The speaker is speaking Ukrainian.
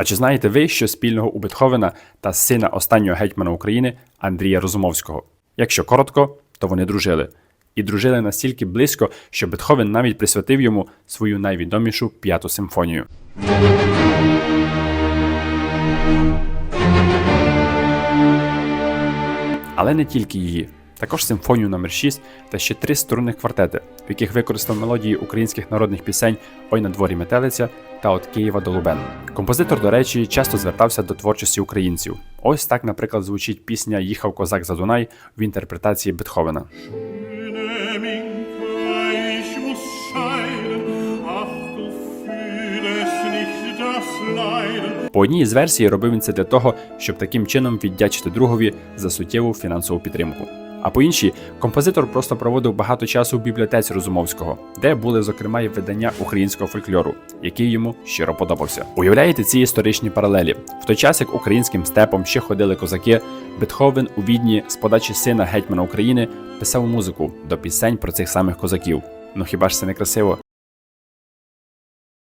А чи знаєте ви, що спільного у Бетховена та сина останнього гетьмана України Андрія Розумовського? Якщо коротко, то вони дружили. І дружили настільки близько, що Бетховен навіть присвятив йому свою найвідомішу п'яту симфонію. Але не тільки її. Також симфонію номер 6 та ще три струнних квартети, в яких використав мелодії українських народних пісень Ой на дворі метелиця та От Києва до Лубен. Композитор, до речі, часто звертався до творчості українців. Ось так, наприклад, звучить пісня Їхав козак за Дунай в інтерпретації Бетховена. По одній із версій робив він це для того, щоб таким чином віддячити другові за суттєву фінансову підтримку. А по іншій, композитор просто проводив багато часу в бібліотеці Розумовського, де були, зокрема, і видання українського фольклору, який йому щиро подобався. Уявляєте ці історичні паралелі? В той час, як українським степом ще ходили козаки, Бетховен у відні з подачі сина гетьмана України писав музику до пісень про цих самих козаків. Ну хіба ж це не красиво?